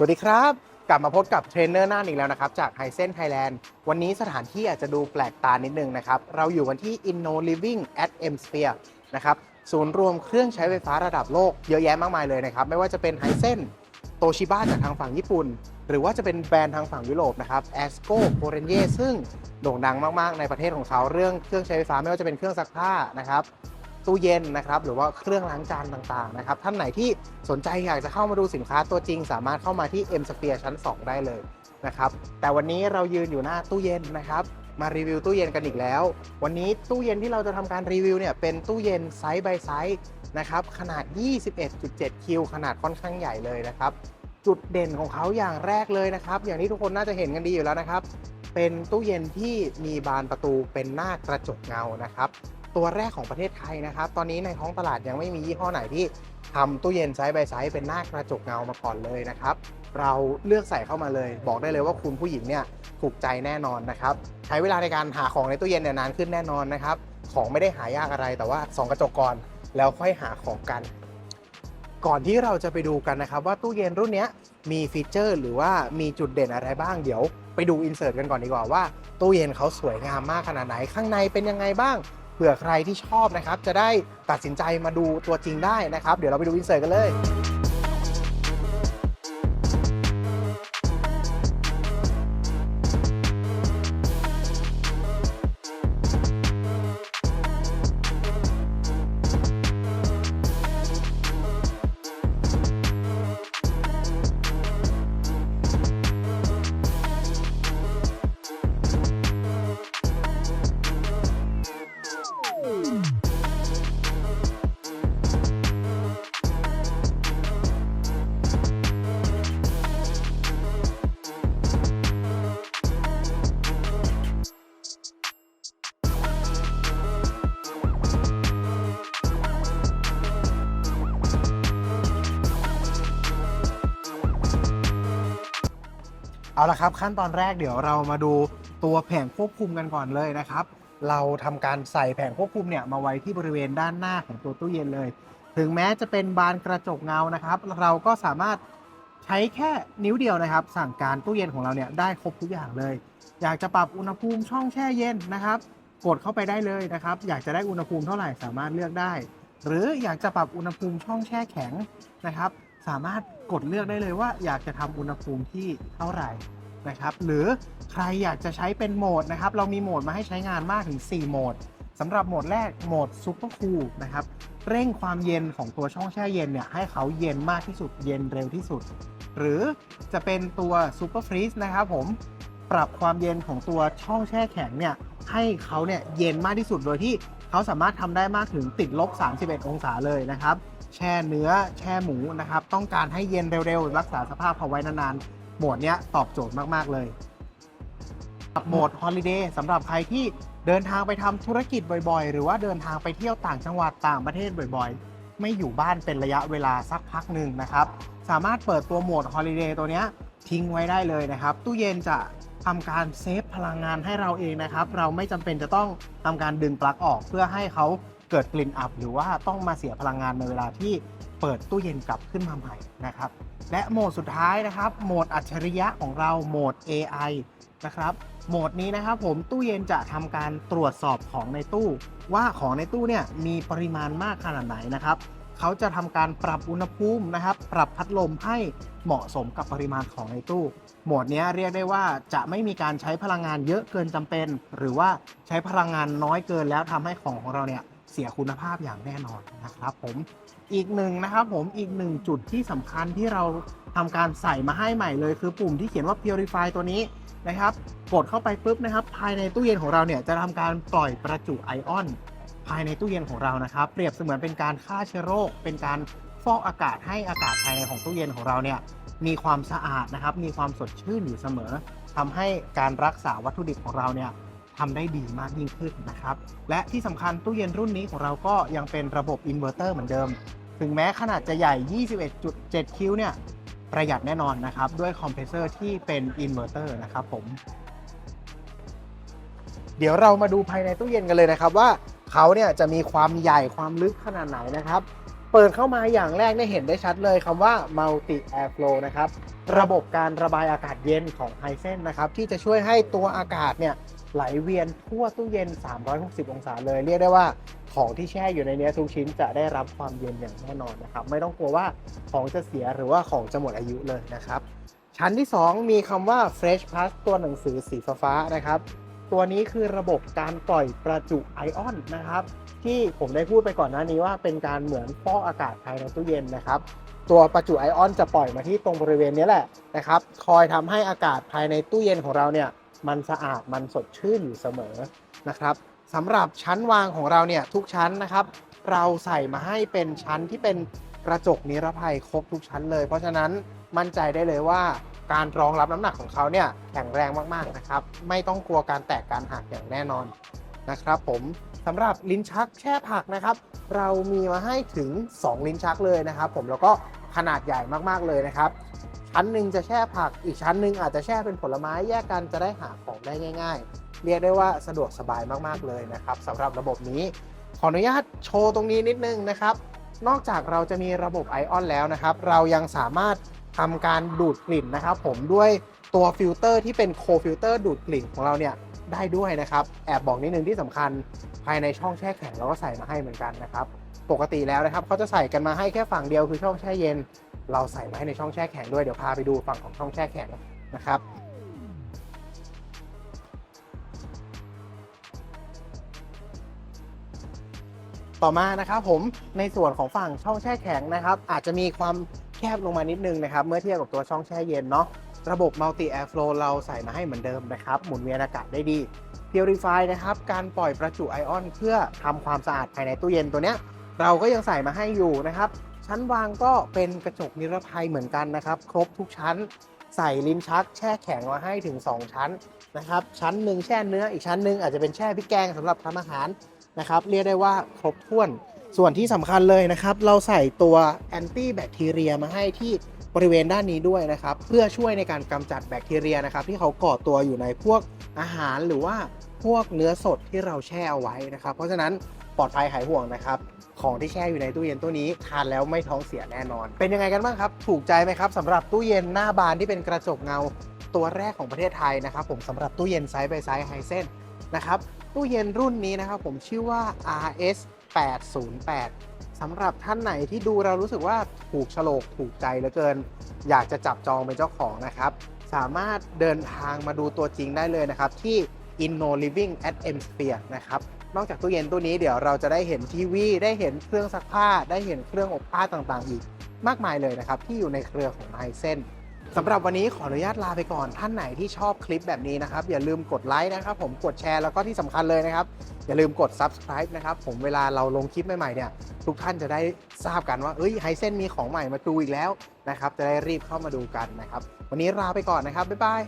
สวัสดีครับ กลับมาพบกับเทรนเนอร์หน้าอีกแล้วนะครับ จากไฮเซนไทยแลนด์วันนี้สถานที่อาจจะดูแปลกตานิดนึงนะครับ เราอยู่กันที่ Inno Living at M Sphere นะครับศูนย์รวมเครื่องใช้ไฟฟ้าระดับโลกเยอะแยะมากมายเลยนะครับ ไม่ว่าจะเป็นไฮเซนโตชิบ้าจากทางฝั่งญี่ปุ่น หรือว่าจะเป็นแบรนด์ทางฝั่งยุโรปนะครับแอสโกโ r เรนเยซึ่งโด่งดังมาก ๆ ในประเทศของเขาเรื่องเครื่องใช้ไฟฟ้าไม่ว่าจะเป็นเครื่องซักผ้านะครับ ตู้เย็นนะครับหรือว่าเครื่องล้างจานต่างๆนะครับท่านไหนที่สนใจอยากจะเข้ามาดูสินค้าตัวจริง สามารถเข้ามาที่ M Sphere ชั้น 2 ได้เลยนะครับแต่วันนี้เรายืนอยู่หน้าตู้เย็นนะครับมารีวิวตู้เย็นกันอีกแล้ว วันนี้ตู้เย็นที่เราจะทำการรีวิวเนี่ยเป็นตู้เย็นไซส์ by ไซส์นะครับขนาด 21.7 คิว ขนาดค่อนข้างใหญ่เลยนะครับจุดเด่นของเขาอย่างแรกเลยนะครับ อย่างที่ทุกคนน่าจะเห็นกันดีอยู่แล้วนะครับ เป็นตู้เย็นที่มีบานประตูเป็นหน้ากระจกเงานะครับ ตัวแรกของประเทศไทยนะครับ ตอนนี้ในท้องตลาดยังไม่มียี่ห้อไหนที่ทำตู้เย็นไซส์ by ไซส์เป็นหน้ากระจกเงามาก่อนเลยนะครับ เราเลือกใส่เข้ามาเลย บอกได้เลยว่าคุณผู้หญิงเนี่ยถูกใจแน่นอนนะครับ ใช้เวลาในการหาของในตู้เย็นเนี่ยนานขึ้นแน่นอนนะครับ ของไม่ได้หายากอะไรแต่ว่าส่องกระจกก่อนแล้วค่อยหาของกัน ก่อนที่เราจะไปดูกันนะครับ ว่าตู้เย็นรุ่นนี้มีฟีเจอร์ หรือว่ามีจุดเด่นอะไรบ้างเดี๋ยว ไปดูอินเสิร์ตกันก่อนดีกว่าว่าตู้เย็นเขาสวยงามมากขนาดไหนข้างในเป็นยังไงบ้าง เผื่อใครที่ชอบนะครับจะได้ตัดสินใจมาดูตัวจริงได้นะครับ เดี๋ยวเราไปดูอินเสิร์ตกันเลย เอาละครับ ขั้นตอนแรกเดี๋ยวเรามาดูตัวแผงควบคุมกันก่อนเลยนะครับ เราทำการใส่แผงควบคุมเนี่ยมาไว้ที่บริเวณด้านหน้าของตัวตู้เย็นเลย ถึงแม้จะเป็นบานกระจกเงานะครับ เราก็สามารถใช้แค่นิ้วเดียวนะครับ สั่งการตู้เย็นของเราเนี่ยได้ครบทุกอย่างเลย อยากจะปรับอุณหภูมิช่องแช่เย็นนะครับ กดเข้าไปได้เลยนะครับ อยากจะได้อุณหภูมิเท่าไหร่สามารถเลือกได้ หรืออยากจะปรับอุณหภูมิช่องแช่แข็งนะครับ สามารถ กดเลือกได้เลยว่าอยากจะทำอุณหภูมิที่เท่าไหร่นะครับ หรือใครอยากจะใช้เป็นโหมดนะครับ เรามีโหมดมาให้ใช้งานมากถึง 4 โหมดสำหรับโหมดแรกโหมดซูเปอร์คูลนะครับ เร่งความเย็นของตัวช่องแช่เย็นเนี่ยให้เขาเย็นมากที่สุดเย็นเร็วที่สุด หรือจะเป็นตัวซูเปอร์ฟรีซนะครับผมปรับความเย็นของตัวช่องแช่แข็งเนี่ยให้เขาเนี่ยเย็นมากที่สุดโดยที่เขาสามารถทำได้มากถึงติดลบ 31 องศาเลยนะครับ แช่เนื้อแช่หมูนะครับ ต้องการให้เย็นเร็วๆ รักษาสภาพเอาไว้นานๆโหมดเนี้ยตอบโจทย์มากๆเลยกับโหมด Holiday สำหรับใครที่เดินทางไปทำธุรกิจบ่อยๆ หรือว่าเดินทางไปเที่ยวต่างจังหวัดต่างประเทศบ่อยๆ ไม่อยู่บ้านเป็นระยะเวลาสักพักหนึ่งนะครับ สามารถเปิดตัวโหมด Holiday ตัวเนี้ยทิ้งไว้ได้เลยนะครับ ตู้เย็นจะทำการเซฟพลังงานให้เราเองนะครับ เราไม่จำเป็นจะต้องทำการดึงปลั๊กออกเพื่อให้เขา เกิดกลิ่นอับหรือว่าต้องมาเสียพลังงานในเวลาที่เปิดตู้เย็นกลับขึ้นมาใหม่นะครับ และโหมดสุดท้ายนะครับ โหมดอัจฉริยะของเราโหมด AI นะครับ โหมดนี้นะครับผมตู้เย็นจะทำการตรวจสอบของในตู้ ว่าของในตู้เนี่ยมีปริมาณมากขนาดไหนนะครับเขาจะทำการปรับอุณหภูมินะครับ ปรับพัดลมให้เหมาะสมกับปริมาณของในตู้ โหมดนี้เรียกได้ว่าจะไม่มีการใช้พลังงานเยอะเกินจำเป็น หรือว่าใช้พลังงานน้อยเกินแล้วทำให้ของของเราเนี่ย เสียคุณภาพอย่างแน่นอนนะครับผมอีกหนึ่งนะครับผมอีกหนึ่งจุดที่สำคัญที่เราทำการใส่มาให้ใหม่เลย คือปุ่มที่เขียนว่า Purify ตัวนี้นะครับ กดเข้าไปปุ๊บนะครับ ภายในตู้เย็นของเราเนี่ยจะทำการปล่อยประจุไอออน ภายในตู้เย็นของเรานะครับ เปรียบเสมือนเป็นการฆ่าเชื้อโรค เป็นการฟอกอากาศให้อากาศภายในของตู้เย็นของเราเนี่ยมีความสะอาดนะครับ มีความสดชื่นอยู่เสมอทำให้การรักษาวัตถุดิบของเราเนี่ย ทำได้ดีมากยิ่งขึ้นนะครับ และที่สำคัญตู้เย็นรุ่นนี้ของเราก็ยังเป็นระบบอินเวอร์เตอร์เหมือนเดิม ถึงแม้ขนาดจะใหญ่ 21.7 คิวเนี่ยประหยัดแน่นอนนะครับ ด้วยคอมเพรสเซอร์ที่เป็นอินเวอร์เตอร์นะครับผม เดี๋ยวเรามาดูภายในตู้เย็นกันเลยนะครับว่าเขาเนี่ยจะมีความใหญ่ความลึกขนาดไหนนะครับ เปิดเข้ามาอย่างแรกได้เห็นได้ชัดเลยคำว่า multi air flow นะครับ ระบบการระบายอากาศเย็นของไฮเซนนะครับ ที่จะช่วยให้ตัวอากาศเนี่ย ไหลเวียนทั่วตู้เย็น 360 องศาเลย เรียกได้ว่าของที่แช่อยู่ในนี้ทุกชิ้นจะได้รับความเย็นอย่างแน่นอนนะครับ ไม่ต้องกลัวว่าของจะเสียหรือว่าของจะหมดอายุเลยนะครับ ชั้นที่ 2 มีคำว่า Fresh Plus ตัวหนังสือสีฟ้านะครับ ตัวนี้คือระบบการปล่อยประจุไอออนนะครับ ที่ผมได้พูดไปก่อนหน้านี้ว่าเป็นการเหมือนฟอกอากาศภายในตู้เย็นนะครับตัวประจุไอออนจะปล่อยมาที่ตรงบริเวณนี้แหละนะครับ คอยทำให้อากาศภายในตู้เย็นของเราเนี่ย มันสะอาดมันสดชื่นอยู่เสมอนะครับสำหรับชั้นวางของเราเนี่ยทุกชั้นนะครับ เราใส่มาให้เป็นชั้นที่เป็นกระจกนิรภัยครบทุกชั้นเลย เพราะฉะนั้นมั่นใจได้เลยว่าการรองรับน้ำหนักของเขาเนี่ยแข็งแรงมากๆนะครับ ไม่ต้องกลัวการแตกการหักอย่างแน่นอนนะครับผมสำหรับลิ้นชักแช่ผักนะครับ เรามีมาให้ถึง 2 ลิ้นชักเลยนะครับ ผมแล้วก็ขนาดใหญ่มากๆเลยนะครับ ชั้นหนึ่งจะแช่ผักอีกชั้นหนึ่งอาจจะแช่เป็นผลไม้แยกกันจะได้หาของได้ง่าย ๆ เรียกได้ว่าสะดวกสบายมากๆเลยนะครับสำหรับระบบนี้ ขออนุญาตโชว์ตรงนี้นิดนึงนะครับ นอกจากเราจะมีระบบไอออนแล้วนะครับ เรายังสามารถทำการดูดกลิ่นนะครับ ผมด้วยตัวฟิลเตอร์ที่เป็นโคฟิลเตอร์ดูดกลิ่นของเราเนี่ยได้ด้วยนะครับ แอบบอกนิดนึงที่สำคัญภายในช่องแช่แข็งเราก็ใส่มาให้เหมือนกันนะครับ ปกติแล้วนะครับเขาจะใส่กันมาให้แค่ฝั่งเดียวคือช่องแช่เย็น เราใส่มาให้ในช่องแช่แข็งด้วยเดี๋ยวพาไปดูฝั่งของช่องแช่แข็งนะครับต่อมานะครับผมในส่วนของฝั่งช่องแช่แข็งนะครับ อาจจะมีความแคบลงมานิดนึงนะครับ เมื่อเทียบกับตัวช่องแช่เย็นเนาะระบบ Multi Air Flow เราใส่มาให้เหมือนเดิมนะครับ หมุนเวียนอากาศได้ดี Purify นะครับ การปล่อยประจุไอออน เพื่อทำความสะอาดภายในตู้เย็นตัวเนี้ย เราก็ยังใส่มาให้อยู่นะครับ ชั้นวางก็เป็นกระจกนิรภัยเหมือนกันนะครับ ครบทุกชั้นใส่ลิ้นชักแช่แข็งมาให้ถึง 2 ชั้นนะครับ ชั้นหนึ่งแช่เนื้ออีกชั้นหนึ่งอาจจะเป็นแช่พริกแกงสำหรับทำอาหารนะครับ เรียกได้ว่าครบถ้วน ส่วนที่สำคัญเลยนะครับ เราใส่ตัวแอนตี้แบคทีเรียมาให้ที่บริเวณด้านนี้ด้วยนะครับ เพื่อช่วยในการกำจัดแบคทีเรียนะครับ ที่เขาก่อตัวอยู่ในพวกอาหารหรือว่าพวกเนื้อสดที่เราแช่เอาไว้นะครับ เพราะฉะนั้นปลอดภัยหายห่วงนะครับ ของที่แช่อยู่ในตู้เย็นตู้นี้ทานแล้วไม่ท้องเสียแน่นอน เป็นยังไงกันบ้างครับ ถูกใจไหมครับสำหรับตู้เย็นหน้าบานที่เป็นกระจกเงาตัวแรกของประเทศไทยนะครับผมสำหรับตู้เย็นไซส์ by ไซส์ไฮเซนนะครับตู้เย็นรุ่นนี้นะครับผมชื่อว่า RS 808สำหรับท่านไหนที่ดูเรารู้สึกว่าถูกโฉลกถูกใจเหลือเกิน อยากจะจับจองเป็นเจ้าของนะครับ สามารถเดินทางมาดูตัวจริงได้เลยนะครับ ที่ Inno Living at M Sphere นะครับ นอกจากตู้เย็นตู้นี้เดี๋ยวเราจะได้เห็นทีวี ได้เห็นเครื่องซักผ้า ได้เห็นเครื่องอบผ้าต่างๆ อีก มากมายเลยนะครับที่อยู่ในเครือของไฮเซนสำหรับวันนี้ขออนุญาตลาไปก่อนท่านไหนที่ชอบคลิปแบบนี้นะครับ อย่าลืมกดไลค์นะครับ ผมกดแชร์แล้วก็ที่สำคัญเลยนะครับ อย่าลืมกด subscribe นะครับ ผมเวลาเราลงคลิปใหม่ๆเนี่ยทุกท่านจะได้ทราบกันว่าเอ้ยไฮเซนมีของใหม่มาดูอีกแล้วนะครับจะได้รีบเข้ามาดูกันนะครับ วันนี้ลาไปก่อนนะครับบ๊ายบาย